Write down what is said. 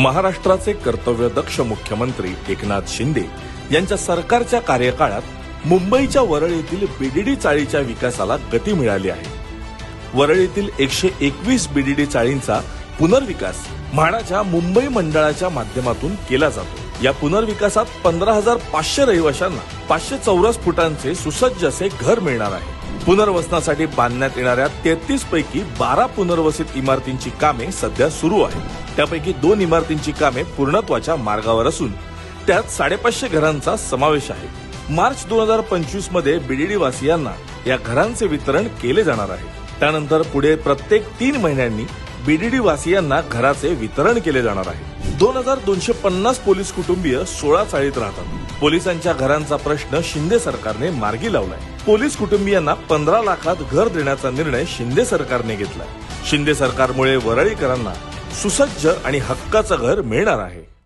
महाराष्ट्राचे कर्तव्यदक्ष मुख्यमंत्री एकनाथ शिंदे यांच्या सरकारच्या कार्यकाळात मुंबईच्या वरळीतील बीडीडी चाळीच्या विकासाला गती मिळाली आहे. वरळीतील एकशे एकवीस बीडीडी चाळींचा पुनर्विकास म्हाडाच्या मुंबई मंडळाच्या माध्यमातून केला जातो. या पुनर्विकासात पंधरा हजार पाचशे रहिवाशांना पाचशे चौरस फुटांचे सुसज्ज असे घर मिळणार आहे. पुनर्वसनासाठी बांधण्यात येणाऱ्या तेहतीस पैकी बारा पुनर्वसित इमारतींची कामे सध्या सुरू आहेत. त्यापैकी दोन इमारतींची कामे पूर्णत्वाच्या मार्गावर असून त्यात साडेपाचशे घरांचा समावेश आहे. मार्च दोन हजार पंचवीसमध्ये बीडीडी वासियांना या घरांचे वितरण केले जाणार आहे. त्यानंतर पुढे प्रत्येक तीन महिन्यांनी बीडीडी वासियांना घराचे वितरण केले जाणार आहे. दोन हजार दोनशे पन्नास पोलीस कुटुंबीय सोळा चाळीत राहतात. पोलिसांच्या घरांचा प्रश्न शिंदे सरकारने मार्गी लावलाय. पोलीस कुटुंबियांना पंधरा लाखात घर देण्याचा निर्णय शिंदे सरकारने घेतलाय. शिंदे सरकारमुळे वरळीकरांना सुसज्ज आणि हक्काचं घर मिळणार आहे.